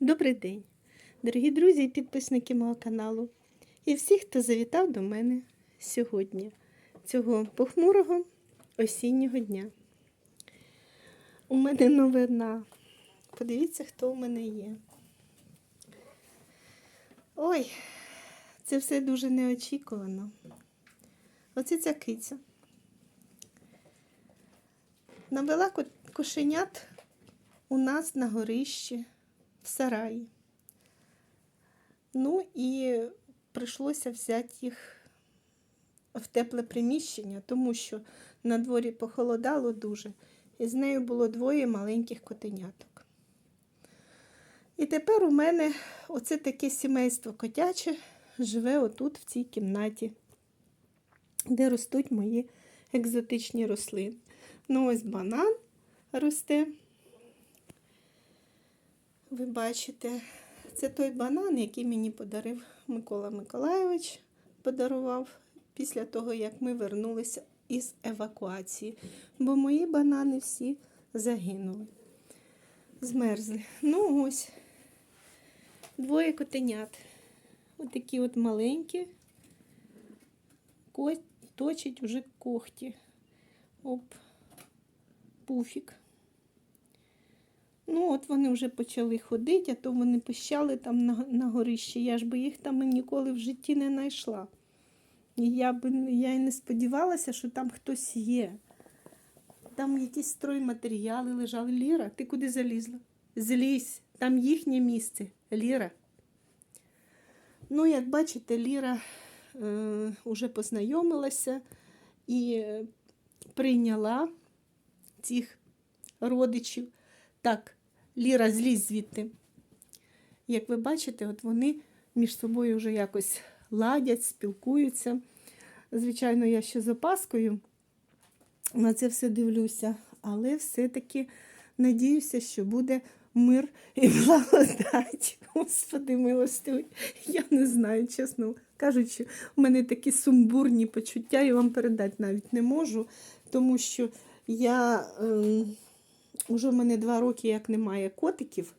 Добрий день, дорогі друзі і підписники мого каналу. І всі, хто завітав до мене сьогодні, цього похмурого осіннього дня. У мене новина. Подивіться, хто у мене є. Ой, це все дуже неочікувано. Оце ця киця. Навела кошенят у нас на горищі сараї. Ну і прийшлося взяти їх в тепле приміщення, тому що на дворі похолодало дуже, і з нею було двоє маленьких котеняток. І тепер у мене оце таке сімейство котяче живе отут, в цій кімнаті, де ростуть мої екзотичні рослини. Ну, ось банан росте. Ви бачите, це той банан, який мені подарив Микола Миколайович, подарував після того, як ми вернулися із евакуації. Бо мої банани всі загинули, змерзли. Ну ось, двоє котенят. Отакі от маленькі, точать вже когті. Оп, пуфік. Ну, от вони вже почали ходити, а то вони пищали там на, на горищі. Я ж би їх там ніколи в житті не знайшла. І я би я й не сподівалася, що там хтось є. Там якісь стройматеріали лежали. Ліра, ти куди залізла? Злізь, там їхнє місце. Ліра. Ну, як бачите, Ліра е, вже познайомилася і прийняла цих родичів. Так, Ліра, злізь звідти. Як ви бачите, от вони між собою вже якось ладять, спілкуються. Звичайно, я ще з опаскою на це все дивлюся, але все-таки надіюся, що буде мир і благодать. Господи, милостивий. Я не знаю, чесно кажучи, у мене такі сумбурні почуття, я вам передати навіть не можу, тому що я. Ем, Уже в мене два роки, як немає котиків,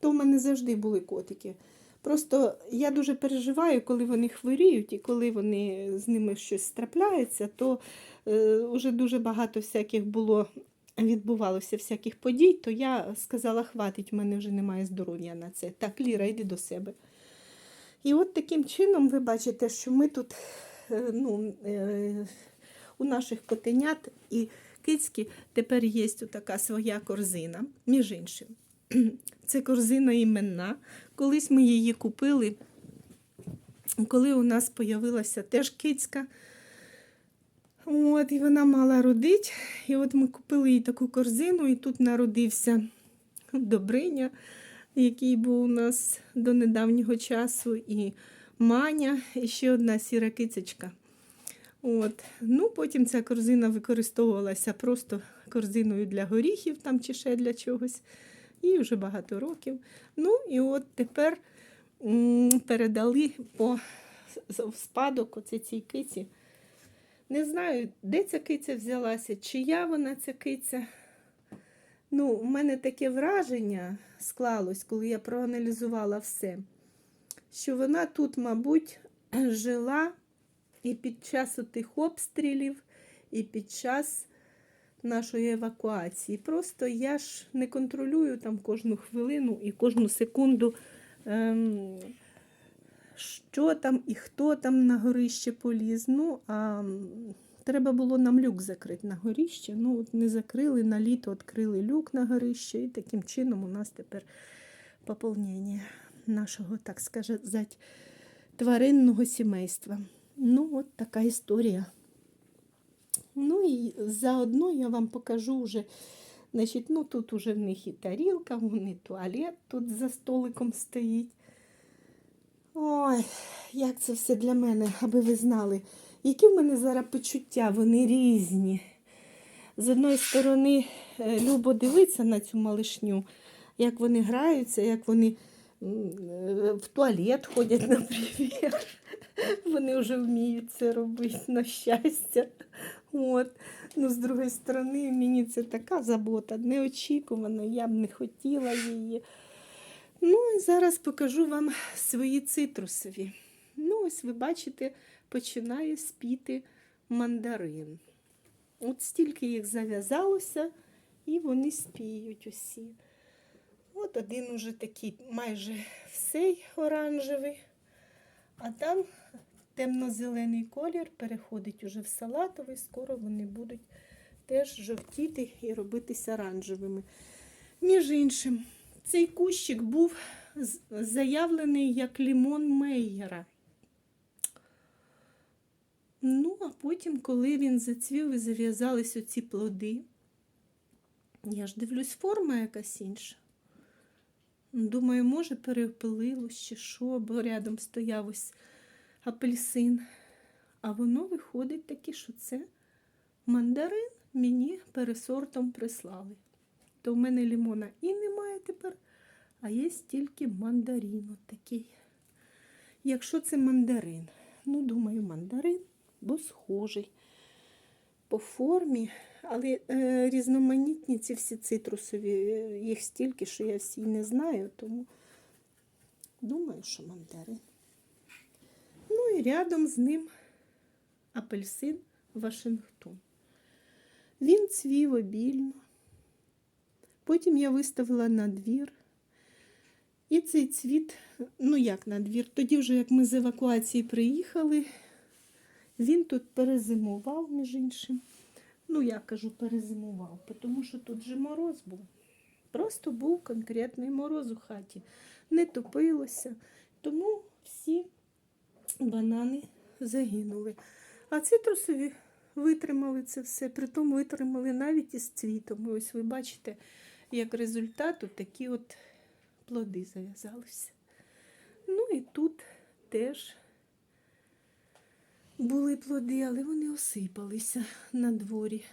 то в мене завжди були котики. Просто я дуже переживаю, коли вони хворіють і коли вони з ними щось трапляється, то е, дуже багато всяких було, відбувалося всяких подій, то я сказала, хватить, в мене вже немає здоров'я на це. Так, Ліра, йди до себе. І от таким чином ви бачите, що ми тут е, ну, е, у наших котенят і кицьки тепер є така своя корзина, між іншим. Це корзина іменна. Колись ми її купили, коли у нас з'явилася теж кицька. От, і вона мала родити. І от ми купили їй таку корзину, і тут народився Добриня, який був у нас до недавнього часу, і Маня, і ще одна сіра кицечка. От. Ну, потім ця корзина використовувалася просто корзиною для горіхів там чи ще для чогось. І вже багато років. Ну, і от тепер передали по в спадок оце цій киці. Не знаю, де ця киця взялася, чия вона ця киця. Ну, у мене таке враження склалось, коли я проаналізувала все, що вона тут, мабуть, жила і під час тих обстрілів, і під час нашої евакуації. Просто я ж не контролюю там кожну хвилину і кожну секунду, ем, що там і хто там на горище поліз. Ну, а треба було нам люк закрити на горище. Ну, от не закрили, на літо відкрили люк на горище, і таким чином у нас тепер поповнення нашого, так сказати, тваринного сімейства. Ну, от така історія. Ну і заодно я вам покажу вже, значить, ну тут уже в них і тарілка, вон і туалет тут за столиком стоїть. Ой, як це все для мене, аби ви знали. Які в мене зараз почуття, вони різні. З одної сторони, е, любо дивитися на цю малишню, як вони граються, як вони е, в туалет ходять, наприклад. Вони вже вміють це робити, на щастя. От. Ну, з другої сторони, мені це така забота, неочікувана, я б не хотіла її. Ну і зараз покажу вам свої цитрусові. Ну, ось ви бачите, починає спіти мандарин. От стільки їх зав'язалося, і вони спіють усі. От один уже такий майже всей оранжевий, а там темно-зелений колір переходить уже в салатовий, скоро вони будуть теж жовтіти і робитися оранжевими. Між іншим, цей кущик був заявлений як лімон Мейєра. Ну, а потім, коли він зацвів і зав'язались оці плоди, я ж дивлюсь, форма якась інша. Думаю, може, перепилилось чи що, бо рядом стояв ось апельсин. А воно виходить таке, що це мандарин мені пересортом прислали. То в мене лімона і немає тепер, а є тільки мандарин такий. Якщо це мандарин, ну, думаю, мандарин, бо схожий по формі, але е, різноманітні ці всі цитрусові, е, їх стільки, що я всі не знаю, тому думаю, що мандарин. Ну і рядом з ним апельсин Вашингтон. Він цвів обільно. Потім я виставила на двір. І цей цвіт, ну як на двір, тоді вже як ми з евакуації приїхали, він тут перезимував, між іншим. Ну, я кажу, перезимував, тому що тут же мороз був. Просто був конкретний мороз у хаті. Не топилося. Тому всі банани загинули. А цитрусові витримали це все, притом витримали навіть із цвітом. І ось ви бачите, як результат такі от плоди зав'язалися. Ну і тут теж були плоди, але вони осипалися на дворі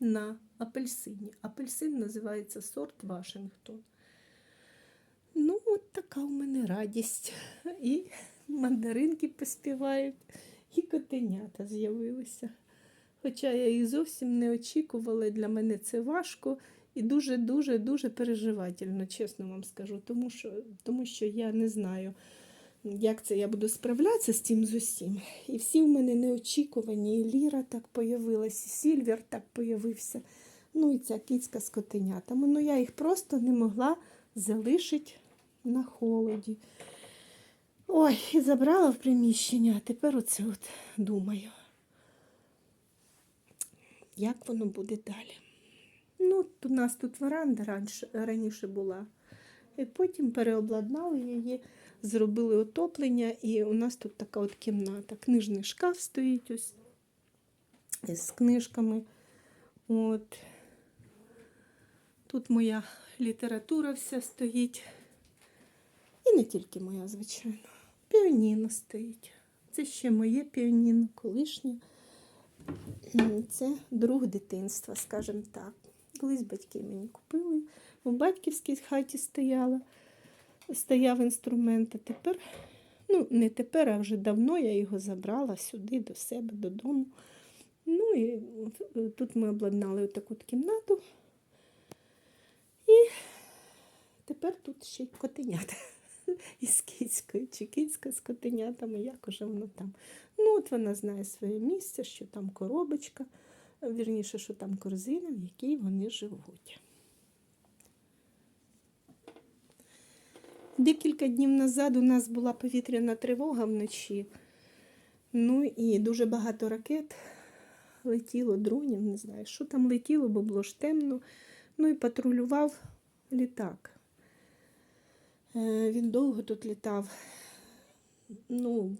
на апельсині. Апельсин називається сорт Вашингтон. Ну, от така у мене радість. І мандаринки поспівають, і котенята з'явилися. Хоча я їх зовсім не очікувала, для мене це важко і дуже-дуже дуже переживательно, чесно вам скажу, тому що, тому що я не знаю, як це я буду справлятися з цим з усім. І всі в мене неочікувані. І Ліра так появилась, і Сільвер так появився. Ну і ця кицька з котенятами. Ну я їх просто не могла залишити на холоді. Ой, і забрала в приміщення, а тепер оце от думаю, як воно буде далі. Ну, у нас тут веранда раніше була. І потім переобладнали її, зробили отоплення, і у нас тут така от кімната. Книжний шкаф стоїть ось з книжками. От. Тут моя література вся стоїть. І не тільки моя, звичайно. Піаніно стоїть. Це ще моє піаніно, колишнє. Це друг дитинства, скажімо так. Колись батьки мені купили. У батьківській хаті стояла, стояв інструмент, а тепер, ну, не тепер, а вже давно я його забрала сюди, до себе, додому. Ну і тут ми обладнали таку кімнату. І тепер тут ще й котенята із кицькою, чи кицька з котенятами, як уже воно там. Ну, от вона знає своє місце, що там коробочка, вірніше, що там корзина, в якій вони живуть. Декілька днів назад у нас була повітряна тривога вночі. Ну і дуже багато ракет летіло, дронів, не знаю, що там летіло, бо було ж темно. Ну і патрулював літак. Е, Він довго тут літав. Ну,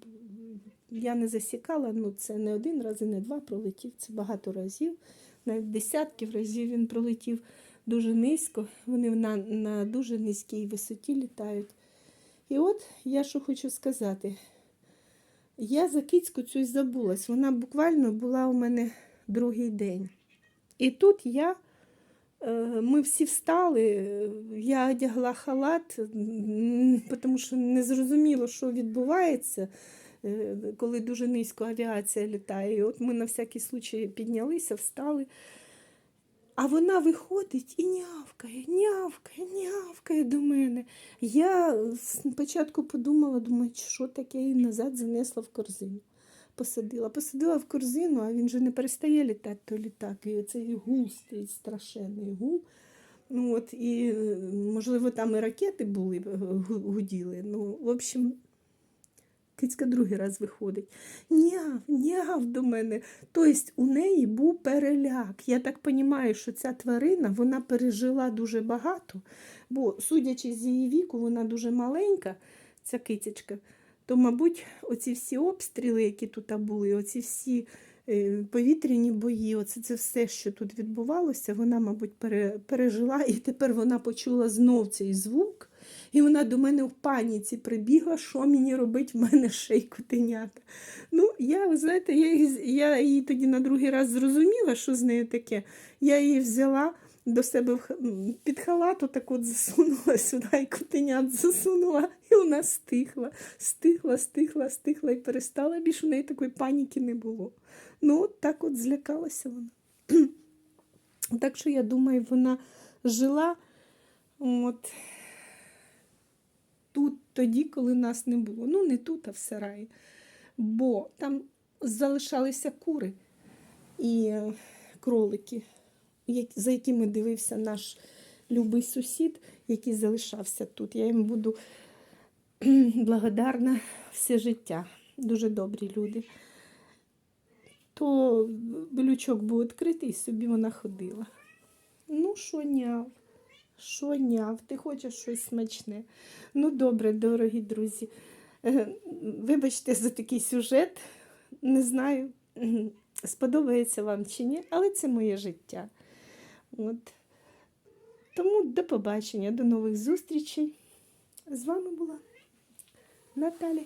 я не засікала, ну це не один раз і не два пролетів, це багато разів. Навіть десятків разів він пролетів дуже низько. Вони на, на дуже низькій висоті літають. І от я що хочу сказати. Я за кицьку цю забулась. Вона буквально була у мене другий день. І тут я, е, ми всі встали, я одягла халат, тому що не зрозуміло, що відбувається, е, коли дуже низько авіація літає. І от ми на всякий случай піднялися, встали. А вона виходить і нявкає, нявкає, нявкає до мене. Я спочатку подумала, думаю, що таке і назад занесла в корзину. Посадила, посадила в корзину, а він же не перестає літати, то літак. І цей гул стоїть страшенний гул. Ну, от, і, е, можливо, там і ракети були, е, гуділи. Ну, в общем, кицька другий раз виходить. Няв, няв до мене. Тобто у неї був переляк. Я так розумію, що ця тварина вона пережила дуже багато, бо, судячи з її віку, вона дуже маленька, ця кицячка, то, мабуть, оці всі обстріли, які тут були, оці всі е, повітряні бої, оце це все, що тут відбувалося, вона, мабуть, пере, пережила, і тепер вона почула знов цей звук. І вона до мене в паніці прибігла, що мені робить в мене й котенята. Ну, я, ви знаєте, я, її- я її тоді на другий раз зрозуміла, що з нею таке. Я її взяла до себе під халату, так от засунула сюди, і котенят засунула, і вона стихла, стихла, стихла, стихла і перестала. Більше в неї такої паніки не було. Ну, от так от злякалася вона. Так що я думаю, вона жила. От, тут тоді, коли нас не було. Ну, не тут, а в сараї. Бо там залишалися кури і кролики, за якими дивився наш любий сусід, який залишався тут. Я їм буду благодарна все життя. Дуже добрі люди. То блючок був відкритий, і собі вона ходила. Ну, що няв? Що няв? Ти хочеш щось смачне? Ну, добре, дорогі друзі. Е, Вибачте за такий сюжет. Не знаю, сподобається вам чи ні, але це моє життя. От. Тому до побачення, до нових зустрічей. З вами була Наталя.